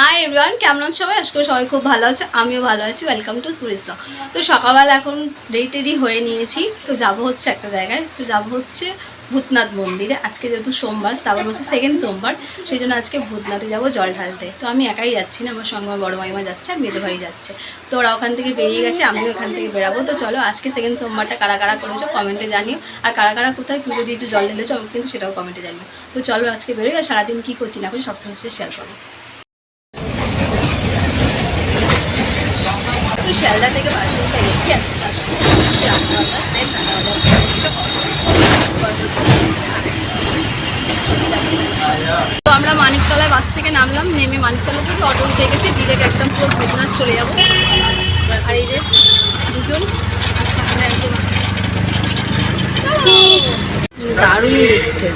Hi everyone কেমন আছো সবাই? আজকে সবাই খুব ভালো আছে। আমিও ভালো আছি। ওয়েলকাম টু সুরিজ ব্লগ তো সকালবেলা এখন রেডি হয়ে নিয়েছি। তো যাব হচ্ছে একটা জায়গায়। তো যাব হচ্ছে ভূতনাথ মন্দিরে। আজকে যেহেতু সোমবার, শ্রাবণ মাসের সেকেন্ড সোমবার, সেই জন্য আজকে ভূতনাথে যাব জল ঢালতে। তো আমি একাই যাচ্ছি না, আমার সঙ্গে আমার বড় মাইমা যাচ্ছে, আর মেজো ভাই যাচ্ছে। তো ওরা ওখান থেকে বেরিয়ে গেছে, আমিও এখান থেকে বেরাবো। তো চলো, আজকে সেকেন্ড সোমবারটা কারা কারা করেছ কমেন্টে জানিও। আর কারা কারা কোথায় পুজো দিয়েছ, জল ঢেলেছো আমি কিন্তু সেটাও কমেন্টে জানিও। তো চলো, আজকে বেরোই। আর সারাদিন কী করছি না করছি সব কিছু শেয়ার করব শিয়ালদা থেকে বাসে উঠে গেছি। তো আমরা মানিকতলায় বাস থেকে নামলাম, নেমে মানিকতলা থেকে অটো উঠে গেছি ডিরেক্ট একদম পুরো ভূতনাথ চলে যাব। আর এই যে দুজন সামনে একজন দারুণ দেখতে।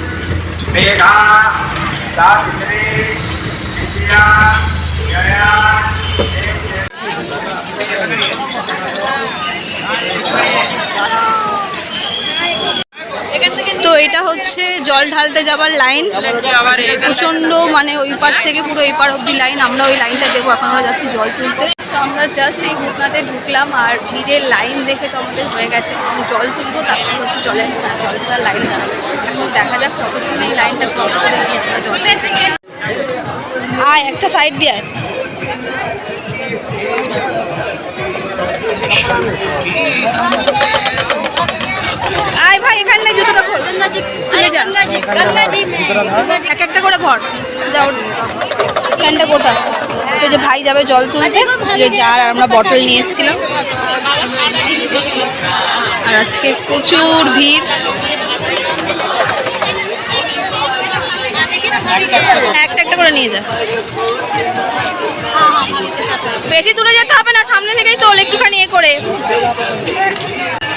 জয়া তো এটা হচ্ছে জল ঢালতে যাবার লাইন প্রচণ্ড মানে ওই পার থেকে পুরো এই পার অব্দি লাইন আমরা ওই লাইনটা দেবো, এখন আমরা যাচ্ছি জল তুলতে। তো আমরা জাস্ট এই ভূতনাথে ঢুকলাম আর ভিড়ের লাইন দেখে তো আমাদের হয়ে গেছে। জল তুলবো, তারপর হচ্ছে জলের জল তোলার লাইন এখন দেখা যাক কতক্ষণ এই লাইনটা ক্রস করে গিয়ে আমরা জল একটা সাইড দিয়ে আয় ভাই এখানে জুতোটা খোল। এক একটা করে ভর। যাও ফ্যানটা গোটা। তো যে ভাই যাবে জল তুলতে যার আর আমরা বটল নিয়ে এসেছিলাম। আর আজকে প্রচুর ভিড়। একটা একটা করে নিয়ে যা। বেশি দূরে যা হবে না সামনে থেকেই তোল একটুখানি এ করে।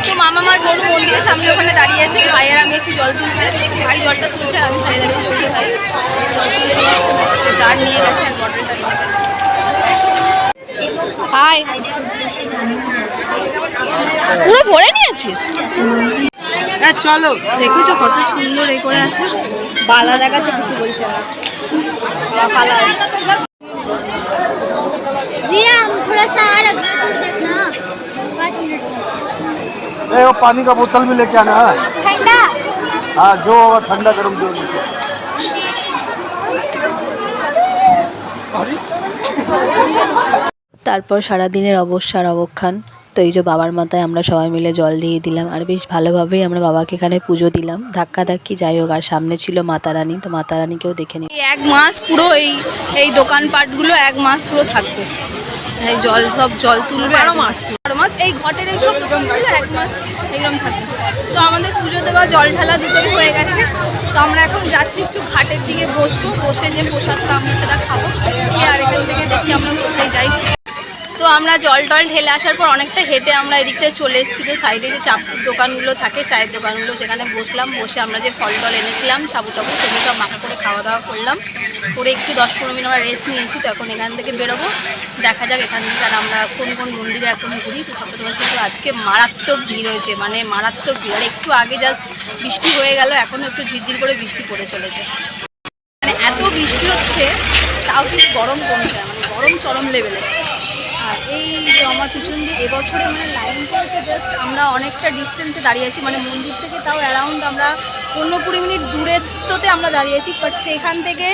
তো মামা মার গরু মন্দিরের সামনে ওখানে দাঁড়িয়ে আছে ভাইয়ের আমি এসে জল তুলতে ভাই জলটা তুলছে আমি সাইডে দাঁড়িয়ে ভাই জল নিয়ে জার নিয়ে গেছে আর বটলটা হাই। পুরো ভরে নিয়েছিস? হ্যাঁ চলো। দেখেছ কত সুন্দর এ করে আছে? বালা দেখাচ্ছে কিছু বলছে না। বালা जी हम थोड़ा सा और अगला दूर देखना पाँच मिनट ए वो पानी का बोतल भी लेके आना है ठंडा हाँ जो होगा ठंडा गर्म जो लेके आना। তারপর সারাদিনের অবসার অবক্ষান তো এই যে বাবার মাথায় আমরা সবাই মিলে জল দিয়ে দিলাম আর বেশ ভালোভাবেই আমরা বাবাকে এখানে পুজো দিলাম ধাক্কা ধাক্কি যাই হোক আর সামনে ছিল মাতা রানী তো মাতা রানীকেও দেখে নিই এই এক মাস পুরো এই এই দোকানপাটগুলো এক মাস পুরো থাকবে এই জল, সব জল তুলবে আরও মাস বারো মাস, এই ঘটের এই সব দোকানগুলো এক মাস এরকম থাকে। তো আমাদের পুজো দেওয়া জল ঢালা দুটোই হয়ে গেছে। তো আমরা এখন যাচ্ছি একটু ঘাটের দিকে বসবো। বসে যে প্রসাদটা আমরা সেটা খাব। আর এখান থেকে দেখি আমরা কোথায় যাই। তো আমরা জল টল ঢেলে আসার পর অনেকটা হেঁটে আমরা এদিকটায় চলে এসেছি। তো সাইডে যে চা দোকানগুলো থাকে, চায়ের দোকানগুলো, সেখানে বসলাম। বসে আমরা যে ফল টল এনেছিলাম, সাবু টাবু, সেগুলো সব মাখা করে খাওয়া দাওয়া করলাম। করে একটু দশ পনেরো মিনিট আমরা রেস্ট নিয়েছি, তো এখন এখান থেকে বেরোবো। দেখা যাক এখান থেকে আর আমরা কোন কোন মন্দিরে এখন ঘুরি। তো সব তোমার সাথে আজকে মারাত্মক ভিড় হয়েছে মানে মারাত্মক ভিড়। আর একটু আগে জাস্ট বৃষ্টি হয়ে গেল, এখনও একটু ঝিরঝির করে বৃষ্টি পড়ে চলেছে। মানে এত বৃষ্টি হচ্ছে, তাও কিন্তু গরম কমছে মানে গরম চরম লেভেলে আর এই আমার পিছন দিয়ে এবছরে মানে লাইন করেছে জাস্ট আমরা অনেকটা ডিস্টেন্সে দাঁড়িয়ে আছি। মানে মন্দির থেকে তাও অ্যারাউন্ড আমরা পনেরো কুড়ি মিনিট দূরত্বতে আমরা দাঁড়িয়ে আছি বাট সেখান থেকে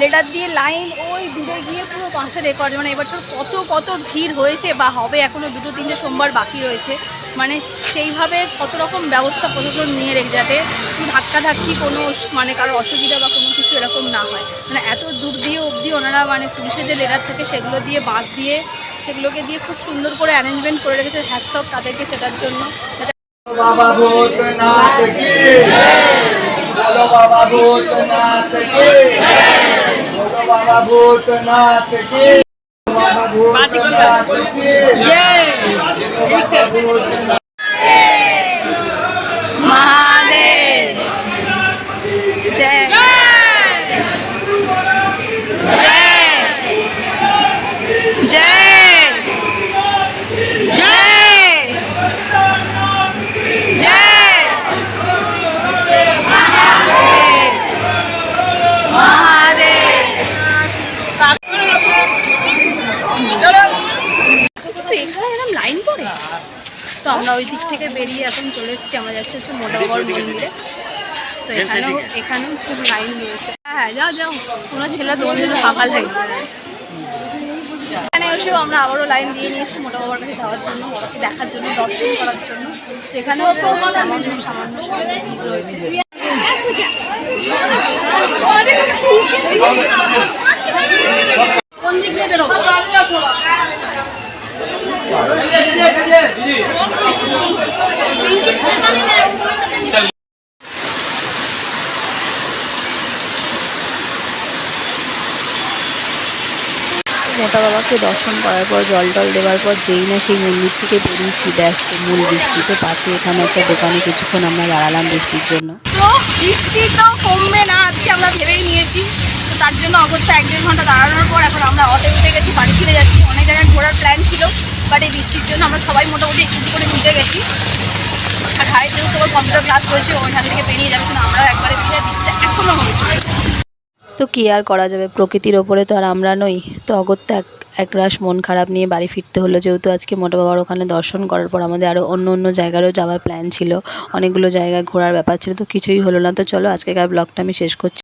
লেটার দিয়ে লাইন ওই দূরে গিয়ে পুরো পাশে রেকর্ড মানে এবছর কত কত ভিড় হয়েছে বা হবে এখনও দুটো তিনটে সোমবার বাকি রয়েছে। মানে সেইভাবে কত রকম ব্যবস্থা প্রশাসন নিয়ে রেখে যাতে ধাক্কাধাক্কি কোনো মানে কারও অসুবিধা বা কোনো কিছু এরকম না হয়। মানে এত দূর দিয়ে অবধি ওনারা মানে পুলিশের যে লেটার থাকে সেগুলো দিয়ে বাস দিয়ে সেগুলোকে দিয়ে খুব সুন্দর করে অ্যারেঞ্জমেন্ট করে রেখেছে হ্যাটসঅপ তাদেরকে সেটার জন্য। মহাদেব। জয়। জয়। জয়। এসেছি আমরা যাচ্ছি হচ্ছে মোটা বাবার মন্দিরে। তো এখানেও এখানেও খুব লাইন রয়েছে। হ্যাঁ হ্যাঁ যাও যাও। কোনো ছেলে তোমার জন্য ফাঁকা লাইন এখানে এসেও আমরা আবারও লাইন দিয়ে নিয়েছি মোটা বাবার কাছে যাওয়ার জন্য বাবাকে দেখার জন্য দর্শন করার জন্য। তো এখানেও সামান্য সামান্য রয়েছে। কোন দিক দিয়ে বেরোবো? মোটা বাবাকে দর্শন করার পর, জল টল দেওয়ার পর যেই না সেই মন্দির থেকে বেরিয়েছি। ব্যাস, তো মূল বৃষ্টিতে পাশে এখানে একটা দোকানে কিছুক্ষণ আমরা দাঁড়ালাম বৃষ্টির জন্য। তো বৃষ্টি তো কমবে না, আজকে আমরা ভেবেই নিয়েছি। তো তার জন্য অগত্যা এক দেড় ঘণ্টা দাঁড়ানোর পর এখন আমরা অটো উঠে গেছি, বাড়ি ফিরে যাচ্ছি। অনেক জায়গায় ঘোরার প্ল্যান ছিল বাট এই বৃষ্টির জন্য আমরা সবাই মোটামুটি একটু করে ভিজে গেছি। আর ভাই, যেহেতু ওর কম্পিউটার ক্লাস রয়েছে ওইখান থেকে বেরিয়ে যাবে, কিন্তু আমরাও একবারে ভিজে বৃষ্টিটা এখনও হচ্ছে তো কী আর করা যাবে? প্রকৃতির ওপরে তো আর আমরা নই। তো অগত্যা এক একরাশ মন খারাপ নিয়ে বাড়ি ফিরতে হলো। যেহেতু আজকে মোটা বাবার ওখানে দর্শন করার পর আমাদের আরও অন্য অন্য জায়গারও যাওয়ার প্ল্যান ছিল। অনেকগুলো জায়গায় ঘোরার ব্যাপার ছিল, তো কিছুই হলো না। তো চলো, আজকেকার ব্লগটা আমি শেষ করছি।